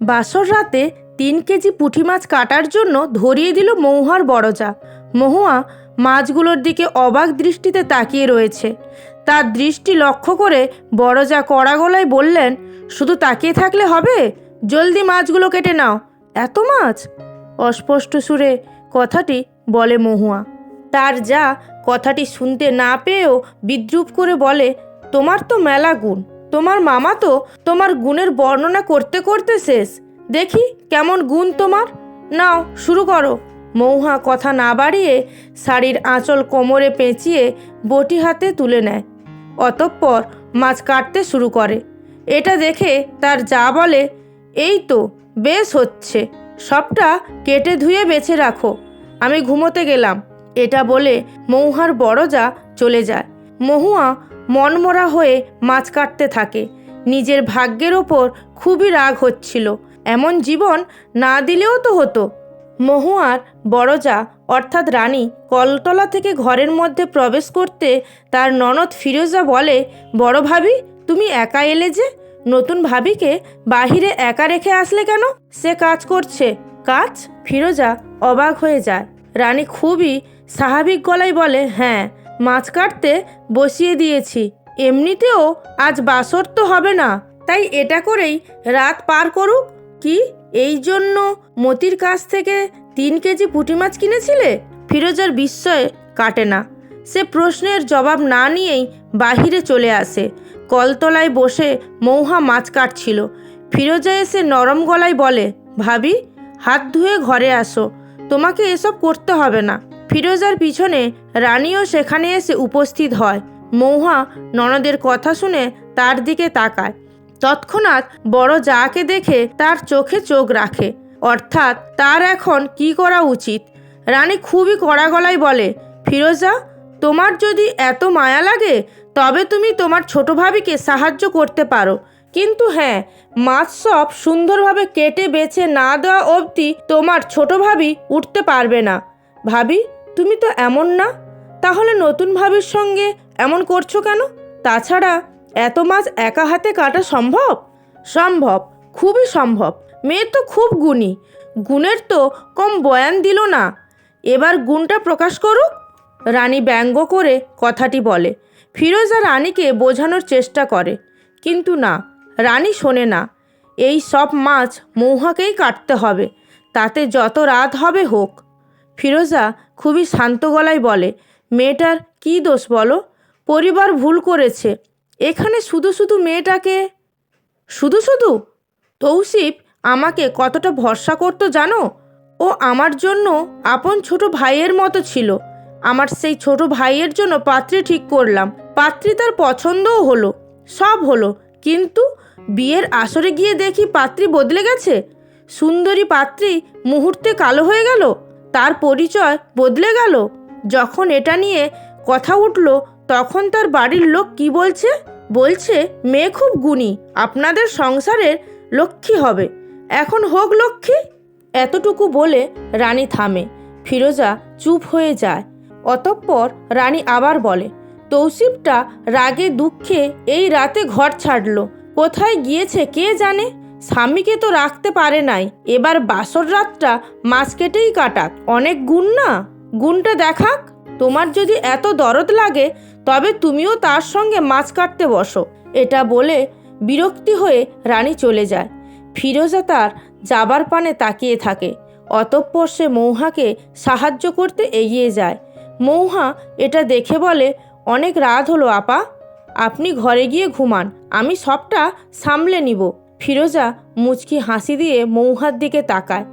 বাসর রাতে তিন কেজি পুঁটি মাছ কাটার জন্য ধরিয়ে দিল মহুয়ার বড়জা। মহুয়া মাছগুলোর দিকে অবাক দৃষ্টিতে তাকিয়ে রয়েছে। তার দৃষ্টি লক্ষ্য করে বড়জা কড়া গলায় বললেন, শুধু তাকিয়ে থাকলে হবে? জলদি মাছগুলো কেটে নাও। এত মাছ? অস্পষ্ট সুরে কথাটি বলে মহুয়া। তার যা কথাটি শুনতে না পেয়েও বিদ্রুপ করে বলে, তোমার তো মেলা গুণ তোমার মামা তো তোমার গুণের বর্ণনা করতে করতে শেষ। দেখি কেমন গুণ তোমার। নাও, শুরু করো। মৌহা কথা না বাড়িয়ে শাড়ির আঁচল কোমরে পেঁচিয়ে বটি হাতে তুলে নেয়। অতঃপর মাছ কাটতে শুরু করে। এটা দেখে তার যা বলে, এই তো, বেশ হচ্ছে। সবটা কেটে ধুয়ে বেছে রাখো। আমি ঘুমোতে গেলাম। এটা বলে মৌহার বড় যা চলে যায়। মহুয়া মনমরা হয়ে মাছ কাটতে থাকে। নিজের ভাগ্যের ওপর খুবই রাগ হচ্ছিল। এমন জীবন না দিলেও তো হতো। মহুয়ার বড়জা, অর্থাৎ রানী, কলতলা থেকে ঘরের মধ্যে প্রবেশ করতে তার ননদ ফিরোজা বলে, বড় ভাবি, তুমি একা এলে যে? নতুন ভাবিকে বাহিরে একা রেখে আসলে কেন? সে কাজ করছে। কাজ? ফিরোজা অবাক হয়ে যায়। রানী খুবই স্বাভাবিক গলায় বলে হ্যাঁ মাছ কাটতে বসিয়ে দিয়েছি। এমনিতেও আজ বাসর তো হবে না, তাই এটা করেই রাত পার করুক। কি? এই জন্য মতির কাছ থেকে তিন কেজি পুঁটি মাছ কিনেছিলে? ফিরোজার বিস্ময়ে কাটে না। সে প্রশ্নের জবাব না নিয়েই বাহিরে চলে আসে। কলতলায় বসে মৌহা মাছ কাটছিল। ফিরোজা এসে নরম গলায় বলে, ভাবি, হাত ধুয়ে ঘরে আসো। তোমাকে এসব করতে হবে না। ফিরোজার পিছনে রানীও সেখানে এসে উপস্থিত হয়। মৌহা ননদের কথা শুনে তার দিকে তাকায়। তৎক্ষণাৎ বড় যাকে দেখে তার চোখে চোখ রাখে। অর্থাৎ তার এখন কি করা উচিত? রানী খুবই কড়া গলায় বলে, ফিরোজা, তোমার যদি এত মায়া লাগে, তবে তুমি তোমার ছোট ভাবিকে সাহায্য করতে পারো। কিন্তু হ্যাঁ মাছ সব সুন্দরভাবে কেটে বেছে না দেওয়া অবধি তোমার ছোট ভাবি উঠতে পারবে না। ভাবি তুমি তো এমন না? তাহলে নতুন ভাবির সঙ্গে এমন করছ কেন? তাছাড়া এত মাছ একা হাতে কাটা সম্ভব? সম্ভব, খুবই সম্ভব। মেয়ে তো খুব গুণী। গুণের তো কম বয়ান দিল না। এবার গুণটা প্রকাশ করুক? রানী ব্যঙ্গ করে কথাটি বলে। ফিরোজা রানীকে বোঝানোর চেষ্টা করে। কিন্তু না, রানী শোনে না। এই সব মাছ মৌহাকেই কাটতে হবে। তাতে যত রাত হবে হোক। ফিরোজা খুবই শান্ত গলায় বলে, মেয়েটার কী দোষ বলো? পরিবার ভুল করেছে। এখানে শুধু শুধু মেয়েটাকে শুধু শুধু? তৌসিফ, আমাকে কতটা ভরসা করতো জানো? ও আমার জন্য আপন ছোট ভাইয়ের মতো ছিল। আমার সেই ছোট ভাইয়ের জন্য পাত্রী ঠিক করলাম। পাত্রী তার পছন্দও হলো, সব হলো। কিন্তু বিয়ের আসরে গিয়ে দেখি পাত্রী বদলে গেছে। সুন্দরী পাত্রী মুহূর্তে কালো হয়ে গেল। তার পরিচয় বদলে গেল? যখন এটা নিয়ে কথা উঠল, তখন তার বাড়ির লোক কি বলছে? বলছে, মেয়ে খুব গুণী, আপনাদের সংসারের লক্ষ্মী হবে। এখন হোক লক্ষ্মী। এতটুকু বলে রানী থামে। ফিরোজা চুপ হয়ে যায়। অতঃপর রানী আবার বলে, তৌসিফটা রাগে দুঃখে এই রাতে ঘর ছাড়লো। কোথায় গিয়েছে কে জানে? স্বামীকে তো রাখতে পারে নাই। এবার বাসর রাতটা মাছ কেটেই কাটাক। অনেক গুণ না? গুণটা দেখাক। তোমার যদি এত দরদ লাগে, তবে তুমিও তার সঙ্গে মাছ কাটতে বসো। এটা বলে বিরক্তি হয়ে রানী চলে যায়। ফিরোজা তার যাবার পানে তাকিয়ে থাকে। অতঃপর সে মৌহাকে সাহায্য করতে এগিয়ে যায়। মৌহা এটা দেখে বলে, অনেক রাত হলো, আপা। আপনি ঘরে গিয়ে ঘুমান। আমি সবটা সামলে নিব। ফিরোজা মুচকি হাসি দিয়ে মৌহার দিকে তাকায়।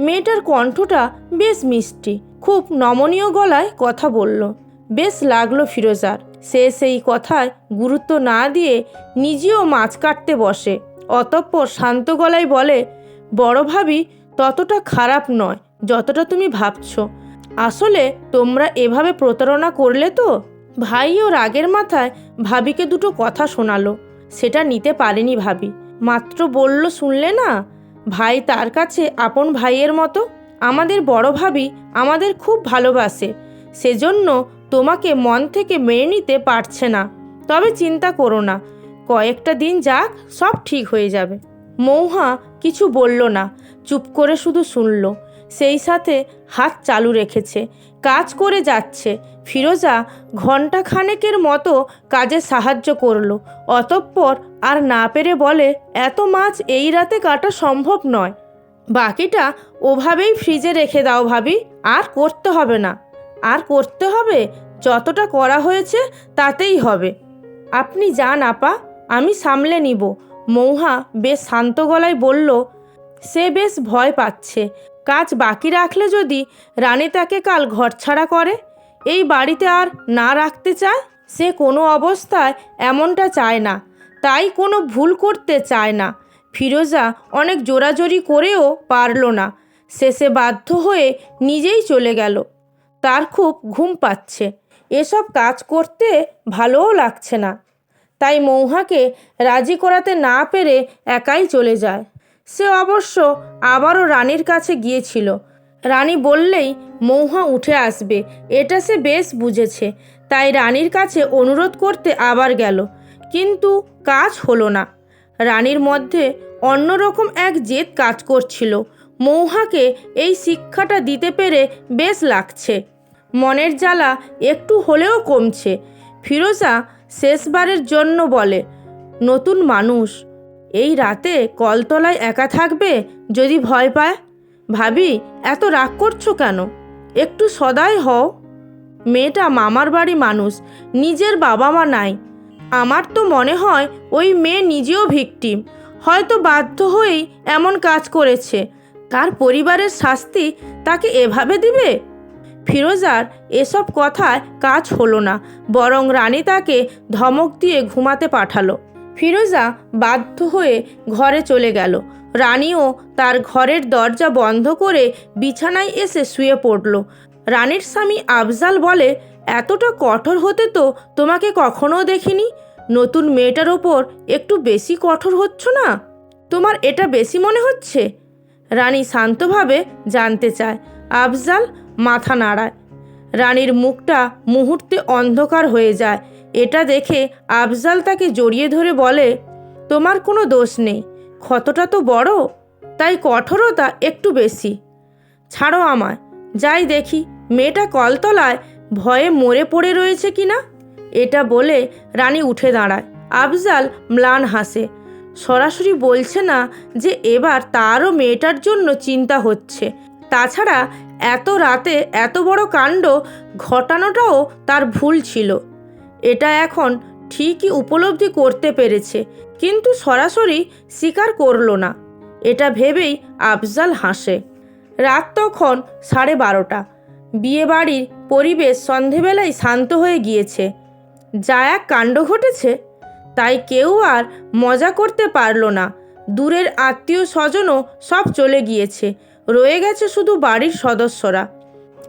মেয়েটার কণ্ঠটা বেশ মিষ্টি, খুব নমনীয় গলায় কথা বলল। বেশ লাগল ফিরোজার। সে সেই কথায় গুরুত্ব না দিয়ে নিজেও মাছ কাটতে বসে। অতঃপর শান্ত গলায় বলে, বড় ভাবি, ততটা খারাপ নয়, যতটা তুমি ভাবছ। আসলে তোমরা এভাবে প্রতারণা করলে তো? ভাই ও রাগের মাথায় ভাবিকে দুটো কথা শোনালো। সেটা নিতে পারেনি ভাবি। মাত্র বলল, শুনলে না? ভাই তার কাছে আপন ভাইয়ের মতো। আমাদের বড় ভাবি আমাদের খুব ভালোবাসে। সেজন্য তোমাকে মন থেকে মেনে নিতে পারছে না। তবে চিন্তা করো না। কয়েকটা দিন যাক, সব ঠিক হয়ে যাবে। মৌহা কিছু বলল না। চুপ করে শুধু শুনল। সেই সাথে হাত চালু রেখেছে, কাজ করে যাচ্ছে। ফিরোজা ঘণ্টা খানেকের মতো কাজে সাহায্য করল, অতঃপর আর না পেরে বলে, এত মাছ এই রাতে কাটা সম্ভব নয়। বাকিটা ওভাবেই ফ্রিজে রেখে দাও ভাবি, আর করতে হবে না। আর করতে হবে? যতটা করা হয়েছে তাতেই হবে। আপনি যান আপা, আমি সামলে নিব। মৌহা বেশ শান্ত গলায় বলল, সে বেশ ভয় পাচ্ছে। কাজ বাকি রাখলে যদি রানী তাকে কাল ঘরছাড়া করে, এই বাড়িতে আর না রাখতে চায়? সে কোনো অবস্থায় এমনটা চায় না, তাই কোনো ভুল করতে চায় না। ফিরোজা অনেক জোরাজোরি করেও পারল না। শেষে বাধ্য হয়ে নিজেই চলে গেল। তার খুব ঘুম পাচ্ছে। এসব কাজ করতে ভালোও লাগছে না। তাই মৌহাকে রাজি করাতে না পেরে একাই চলে যায়। সে অবশ্য আবারও রানীর কাছে গিয়েছিল। রানী বললেই মৌহা উঠে আসবে, এটা সে বেশ বুঝেছে। তাই রানীর কাছে অনুরোধ করতে আবার গেল, কিন্তু কাজ হলো না। রানীর মধ্যে অন্যরকম এক জেদ কাজ করছিল। মৌহাকে এই শিক্ষাটা দিতে পেরে বেশ লাগছে। মনের জ্বালা একটু হলেও কমছে। ফিরোজা শেষবারের জন্য বলে, নতুন মানুষ এই রাতে কলতলায় একা থাকবে যদি ভয় পায়? ভাবি, এত রাগ করছ কেন? একটু সদাই হও। মেয়েটা মামার বাড়ি মানুষ, নিজের বাবা মা নাই। আমার তো মনে হয় ওই মেয়ে নিজেও ভিকটিম। হয়তো বাধ্য হয়েই এমন কাজ করেছে। তার পরিবারের শাস্তি তাকে এভাবে দিবে? ফিরোজার এসব কথায় কাজ হলো না, বরং রানী তাকে ধমক দিয়ে ঘুমাতে পাঠালো। ফিরোজা বাধ্য হয়ে ঘরে চলে গেল। রানীও তার ঘরের দরজা বন্ধ করে বিছানায় এসে শুয়ে পড়ল। রানীর স্বামী আফজাল বলে, এতটা কঠোর হতে তো তোমাকে কখনো দেখিনি? নতুন মেয়েটার ওপর একটু বেশি কঠোর হচ্ছ না? তোমার এটা বেশি মনে হচ্ছে? রানী শান্তভাবে জানতে চায়। আফজাল মাথা নাড়ায়। রানীর মুখটা মুহূর্তে অন্ধকার হয়ে যায়। এটা দেখে আফজাল তাকে জড়িয়ে ধরে বলে, তোমার কোনো দোষ নেই, ক্ষতটা তো বড়, তাই কঠোরতা একটু বেশি। ছাড়ো আমায়, যাই দেখি, মেয়েটা কলতলায় ভয়ে মরে পড়ে রয়েছে কি না? এটা বলে রানী উঠে দাঁড়ায়। আফজাল ম্লান হাসে, সরাসরি বলছে না যে এবার তারও মেয়েটার জন্য চিন্তা হচ্ছে। তাছাড়া এত রাতে এত বড় কাণ্ড ঘটানোটাও তার ভুল ছিল। এটা এখন ঠিকই উপলব্ধি করতে পেরেছে, কিন্তু সরাসরি স্বীকার করল না। এটা ভেবেই আফজাল হাসে। রাত তখন সাড়ে বারোটা। বিয়েবাড়ির পরিবেশ সন্ধেবেলায় শান্ত হয়ে গিয়েছে। যা এক কাণ্ড ঘটেছে? তাই কেউ আর মজা করতে পারল না। দূরের আত্মীয় স্বজনও সব চলে গিয়েছে। রয়ে গেছে শুধু বাড়ির সদস্যরা।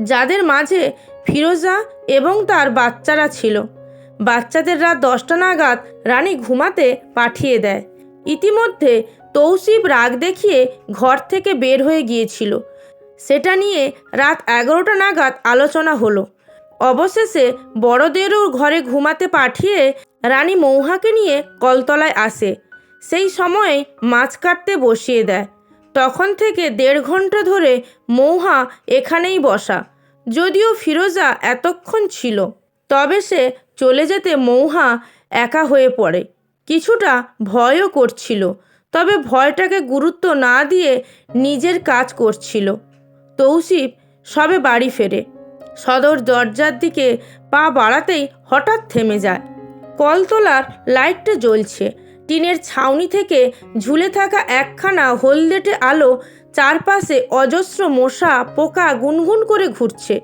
যাদের মাঝে ফিরোজা এবং তার বাচ্চারা ছিল। বাচ্চাদের রাত দশটা নাগাদ রানী ঘুমাতে পাঠিয়ে দেয়। ইতিমধ্যে তৌসিফ রাগ দেখিয়ে ঘর থেকে বের হয়ে গিয়েছিল। সেটা নিয়ে রাত এগারোটা নাগাদ আলোচনা হলো। অবশেষে বড়দেরও ঘরে ঘুমাতে পাঠিয়ে রানী মৌহাকে নিয়ে কলতলায় আসে। সেই সময়ে মাছ কাটতে বসিয়ে দেয়। তখন থেকে দেড় ঘণ্টা ধরে মৌহা এখানেই বসা, যদিও ফিরোজা এতক্ষণ ছিল। তবে সে চলে যেতে মৌহা একা হয়ে পড়ে। কিছুটা ভয়ও করছিল, তবে ভয়টাকে গুরুত্ব না দিয়ে নিজের কাজ করছিল। তৌসিফ সবে বাড়ি ফেরে। সদর দরজার দিকে পা বাড়াতেই হঠাৎ থেমে যায়। কলতলার লাইটটা জ্বলছে। টিনের ছাউনি থেকে ঝুলে থাকা একখানা হলদেটে আলো চারপাশে অজস্র মশা পোকা গুনগুন করে ঘুরছে।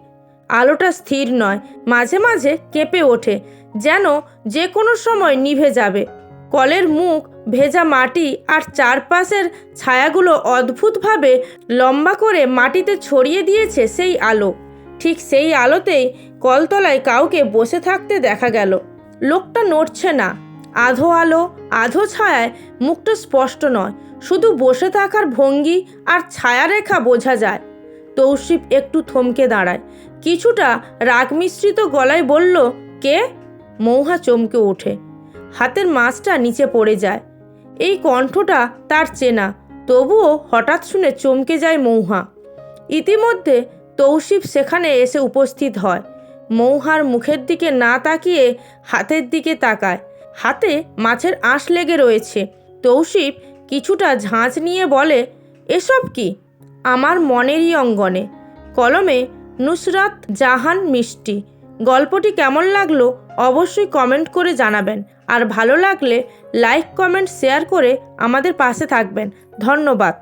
আলোটা স্থির নয়, মাঝে মাঝে কেঁপে ওঠে, যেন যে কোনো সময় নিভে যাবে। কলের মুখ, ভেজা মাটি আর চারপাশের ছায়াগুলো অদ্ভুতভাবে লম্বা করে মাটিতে ছড়িয়ে দিয়েছে সেই আলো। ঠিক সেই আলোতেই কলতলায় কাউকে বসে থাকতে দেখা গেল। লোকটা নড়ছে না। আধো আলো, আধো ছায়ায় মুখটা স্পষ্ট নয়, শুধু বসে থাকার ভঙ্গি আর ছায়ারেখা বোঝা যায়। তৌসিফ একটু থমকে দাঁড়ায়। কিছুটা রাগ মিশ্রিত গলায় বলল, কে? মৌহা চমকে ওঠে। হাতের মাছটা নিচে পড়ে যায়। এই কণ্ঠটা তার চেনা, তবুও হঠাৎ শুনে চমকে যায় মৌহা। ইতিমধ্যে তৌসিফ সেখানে এসে উপস্থিত হয়। মৌহার মুখের দিকে না তাকিয়ে হাতের দিকে তাকায়। হাতে মাছের আঁশ লেগে রয়েছে। তৌসিফ কিছুটা ঝাঁঝ নিয়ে বলে, এসব কি? আমার মনেরই অঙ্গনে। কলমে নুসরাত জাহান মিষ্টি। গল্পটি কেমন লাগল অবশ্যই কমেন্ট করে জানাবেন। আর ভালো লাগলে লাইক, কমেন্ট, শেয়ার করে আমাদের পাশে থাকবেন। ধন্যবাদ।